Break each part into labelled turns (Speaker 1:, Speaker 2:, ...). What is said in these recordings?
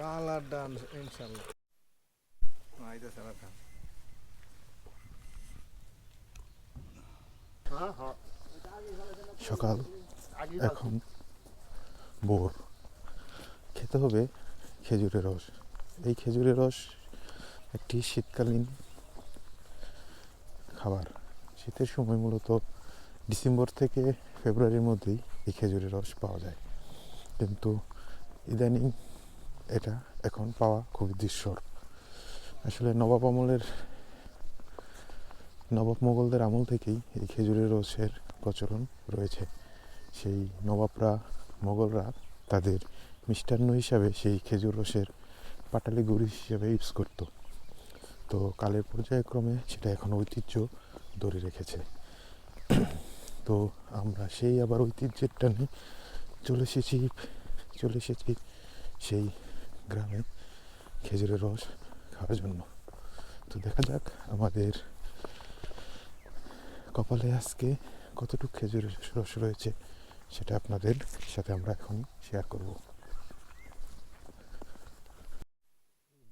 Speaker 1: Colour ডান ইনশাল্লাহ আইতেছে না থাম।
Speaker 2: সকাল, এখন ভোর। খেতে হবে খেজুরের রস। এই খেজুরের রস একটি শীতকালীন খাবার। শীতের সময় মূলত ডিসেম্বর থেকে ফেব্রুয়ারির মধ্যেই এই খেজুরের রস পাওয়া যায়। কিন্তু ইদানিং এটা এখন পাওয়া খুবই দৃশ্যর আসলে নবাব আমলের, নবাব মোগলদের আমল থেকেই এই খেজুরের রসের প্রচলন রয়েছে। সেই নবাবরা, মোগলরা তাদের মিষ্টান্ন হিসাবে সেই খেজুর রসের পাটালি গুড়ি হিসাবে ইউজ করতো। তো কালের পর্যায়ক্রমে সেটা এখন ঐতিহ্য ধরে রেখেছে। তো আমরা সেই আবার ঐতিহ্যের টানে চলে এসেছি চলে এসেছি সেই গ্রামে খেজুরের রস খাওয়ার জন্য। তো দেখা যাক আমাদের কপালে আজকে কতটুকু খেজুরের রস রয়েছে সেটা আপনাদের সাথে আমরা এখন শেয়ার করব।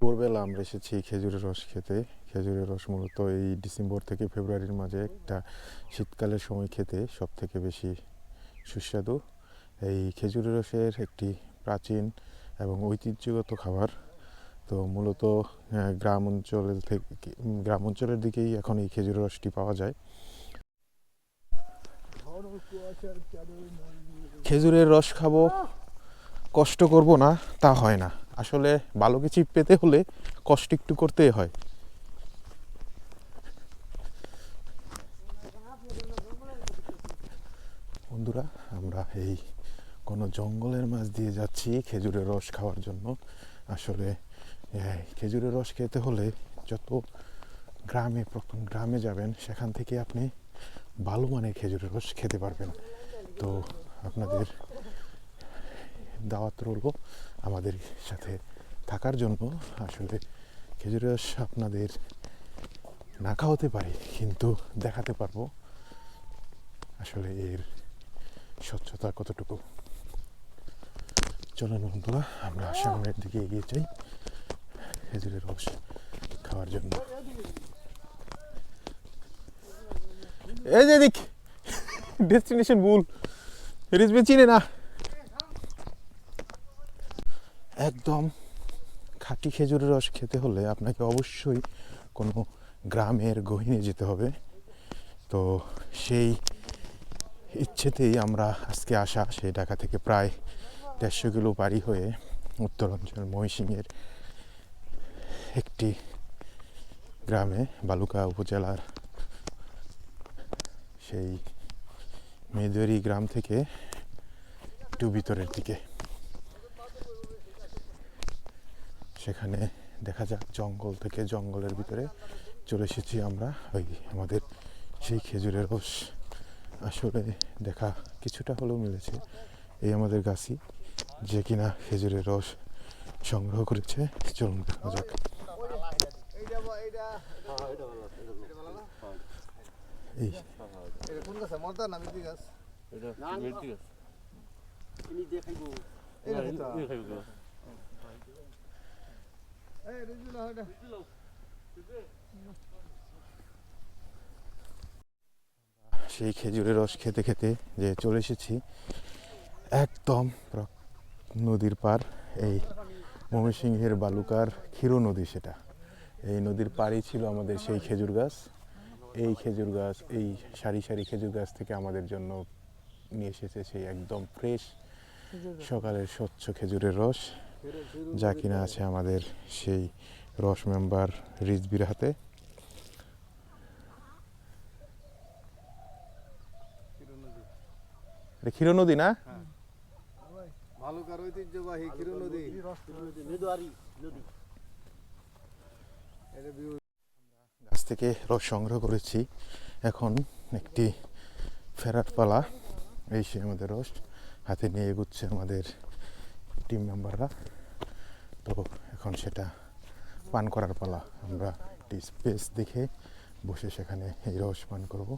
Speaker 2: ভোরবেলা আমরা এসেছি খেজুরের রস খেতে। খেজুরের রস মূলত এই ডিসেম্বর থেকে ফেব্রুয়ারির মাঝে একটা শীতকালের সময় খেতে সব থেকে বেশি সুস্বাদু। এই খেজুরের রসের একটি প্রাচীন এবং ঐতিহ্যগত খাবার। তো মূলত গ্রাম অঞ্চলের থেকে, গ্রাম অঞ্চলের দিকেই এখন এই খেজুরের রসটি পাওয়া যায়। খেজুরের রস খাব, কষ্ট করব না, তা হয় না। আসলে ভালো কিছু পেতে হলে কষ্ট একটু করতেই হয়। বন্ধুরা, আমরা এই কোনো জঙ্গলের মাঝ দিয়ে যাচ্ছি খেজুরের রস খাওয়ার জন্য। আসলে খেজুরের রস খেতে হলে যত গ্রামে, প্রথম গ্রামে যাবেন, সেখান থেকে আপনি ভালো মানের খেজুরের রস খেতে পারবেন। তো আপনাদের দাওয়াত রইল আমাদের সাথে থাকার জন্য। আসলে খেজুরের রস আপনাদের না খাওয়াতে পারি, কিন্তু দেখাতে পারব। আসলে এর স্বচ্ছতা কতটুকু? চলেন বন্ধুরা, আমরা সামনের দিকে এগিয়ে যাই। খেজুরের রস খাওয়ার জন্য। এই যে দিক ডেস্টিনেশন ভুল। রিজবে চিনে না। একদম খাঁটি খেজুরের রস খেতে হলে আপনাকে অবশ্যই কোনো গ্রামের গহীনে যেতে হবে। তো সেই ইচ্ছেতেই আমরা আজকে আসা, সেই ঢাকা থেকে প্রায় দেড়শো কিলো হয়ে উত্তরাঞ্চল, মহিসিংয়ের একটি গ্রামে বালুকা উপজেলার সেই মেদরি গ্রাম থেকে একটু ভিতরের দিকে। সেখানে দেখা যাক জঙ্গল থেকে জঙ্গলের ভিতরে চলে এসেছি আমরা। ওই আমাদের সেই খেজুরের রস। আসলে দেখা কিছুটা হলেও মিলেছে। এই আমাদের গাছি যে কিনা খেজুরের রস সংগ্রহ করেছে। চলুন দেখা যাক। সেই খেজুরের রস খেতে খেতে যে চলে এসেছি, একদম নদীর পার, এই ময়মনসিংহের বালুকার ক্ষীর নদী সেটা। এই নদীর পাড়ই ছিল আমাদের সেই খেজুর গাছ। এই খেজুর গাছ, এই সারি সারি খেজুর গাছ থেকে আমাদের জন্য নিয়ে এসেছে সেই একদম ফ্রেশ সকালের স্বচ্ছ খেজুরের রস। যা কিনা আছে আমাদের সেই রস মেম্বার রিজবির হাতে। ক্ষীর নদী না?
Speaker 1: ভালুকার ঐতিহ্যবাহী ক্ষীর নদী
Speaker 2: গাছ থেকে রস সংগ্রহ করেছি। এখন একটি ফেরার পালা। এই সে আমাদের রস। হাতে নিয়ে এগুচ্ছে আমাদের টিম মেম্বাররা তো এখন সেটা পান করার পালা। আমরা একটি স্পেস দেখে বসে সেখানে এই রস পান করব।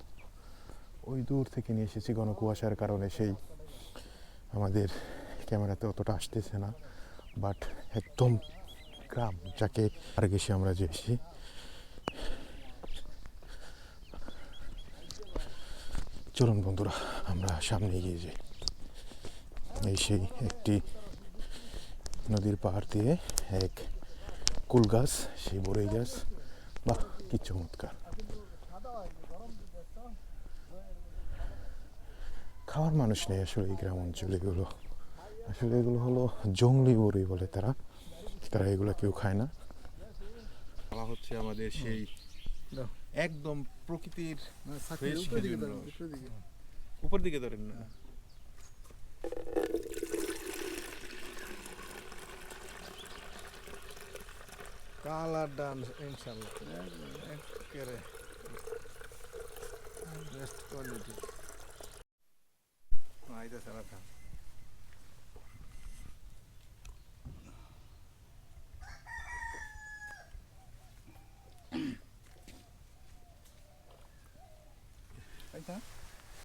Speaker 2: ওই দূর থেকে নিয়ে এসেছি ঘন কুয়াশার কারণে সেই আমাদের ক্যামেরাতে অতটা আসতেছে না বাট একদম গ্রাম যাকে আর গেছি আমরা যে এসেছি চলুন বন্ধুরা, আমরা সামনে এগিয়ে যাই। এই সেই একটি নদীর পাহাড় দিয়ে এক কুল গাছ, সেই বড়ই গাছ। বাহ, কি চমৎকার। খাওয়ার মানুষ নেই আসলে এই গ্রাম অঞ্চলে এগুলো। আসলে এগুলো হলো জঙ্গলি বড়ই বলে তারা। তারা এগুলো কেউ খায় না। বলা হচ্ছে আমাদের সেই একদম প্রকৃতির। উপর দিকে ধরেন না।
Speaker 1: কালার ডান ইনশাল্লাহ একেবারে বেস্ট কোয়ালিটি আইতে সারা থাম